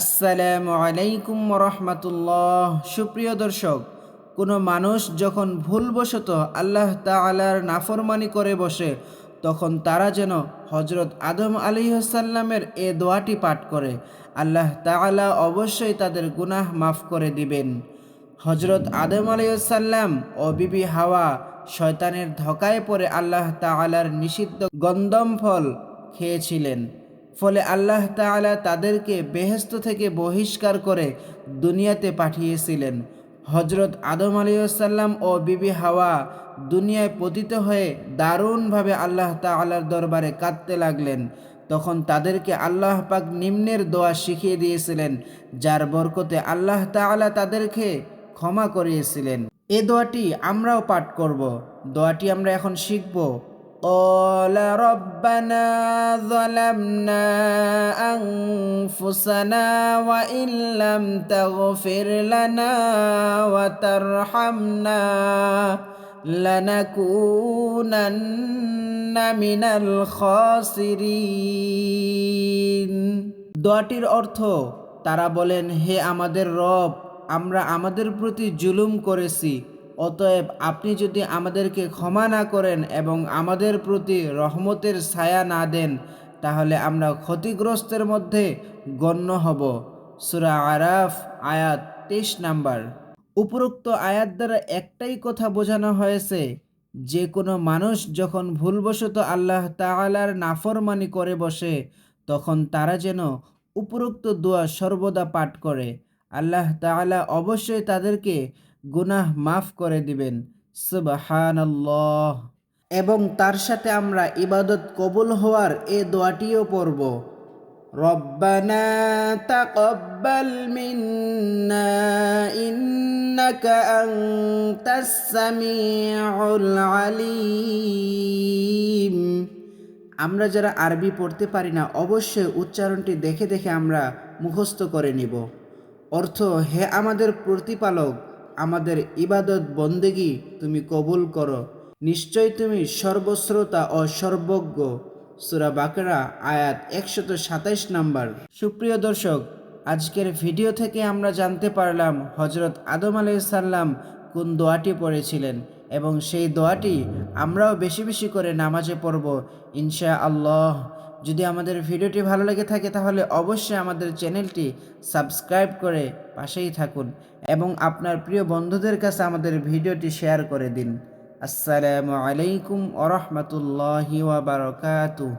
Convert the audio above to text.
আসসালামু আলাইকুম রহমতুল্লাহ। সুপ্রিয় দর্শক, কোনো মানুষ যখন ভুলবশত আল্লাহ তালার নাফরমানি করে বসে, তখন তারা যেন হজরত আদম আলিহাসাল্লামের এ দোয়াটি পাঠ করে। আল্লাহ তাআলা অবশ্যই তাদের গুনাহ মাফ করে দিবেন। হজরত আদম আলাইসাল্লাম ও বিবি হাওয়া শয়তানের ধকায় পড়ে আল্লাহ তাআলার নিষিদ্ধ গন্দম ফল খেয়েছিলেন। ফলে আল্লাহ তাআলা তাদেরকে বেহেস্ত থেকে বহিষ্কার করে দুনিয়াতে পাঠিয়েছিলেন। হজরত আদম আলাইসাল্লাম ও বিবি হাওয়া দুনিয়ায় পতিত হয়ে দারুণভাবে আল্লাহ তাআলার দরবারে কাঁদতে লাগলেন। তখন তাদেরকে আল্লাহ পাক নিম্নের দোয়া শিখিয়ে দিয়েছিলেন, যার বরকতে আল্লাহ তাআলা তাদেরকে ক্ষমা করিয়েছিলেন। এ দোয়াটি আমরাও পাঠ করব। দোয়াটি আমরা এখন শিখব। قال ربنا ظلمنا أنفسنا وإن لم تغفر لنا وترحمنا لنكونن من الخاسرين দোয়াটির অর্থ তারা বলেন হে আমাদের রব আমরা আমাদের প্রতি জুলুম করেছি অতএব আপনি যদি আমাদেরকে ক্ষমা না করেন এবং আমাদের প্রতি রহমতের ছায়া না দেন, তাহলে আমরা ক্ষতিগ্রস্তের মধ্যে গণ্য হব। সুরা আরাফ, আয়াত তেইশ নাম্বার। উপরোক্ত আয়াত দ্বারা একটাই কথা বোঝানো হয়েছে, যে কোনো মানুষ যখন ভুলবশত আল্লাহ তাআলার নাফরমানি করে বসে, তখন তারা যেন উপরোক্ত দোয়া সর্বদা পাঠ করে। আল্লাহ তাআলা অবশ্যই তাদেরকে গুনাহ মাফ করে দিবেন। সুবহানাল্লাহ। এবং তার সাথে আমরা ইবাদত কবুল হওয়ার এ দোয়াটিও পড়ব। সামিউল আলিম। আমরা যারা আরবি পড়তে পারি না, অবশ্যই উচ্চারণটি দেখে দেখে আমরা মুখস্থ করে নিব। অর্থ, হে আমাদের প্রতিপালক আমাদের ইবাদত বন্দেগি তুমি কবুল করো। নিশ্চয় তুমি সর্বশ্রোতা ও সর্বজ্ঞ। সুরা বাকরা, আয়াত একশত সাতাইশ নাম্বার। সুপ্রিয় দর্শক, আজকের ভিডিও থেকে আমরা জানতে পারলাম হজরত আদম আলাইসাল্লাম কোন দোয়াটি পড়েছিলেন এবং সেই দোয়াটি আমরাও বেশি বেশি করে নামাজে পড়ব ইনশা আল্লাহ যদি আমাদের ভিডিওটি ভালো লেগে থাকে তাহলে অবশ্যই আমাদের চ্যানেলটি সাবস্ক্রাইব করে পাশেই থাকুন এবং আপনার প্রিয় বন্ধুদের কাছে আমাদের ভিডিওটি শেয়ার করে দিন। আসসালামু আলাইকুম ওরহমতুল্লাহি ওয়া বারাকাতুহু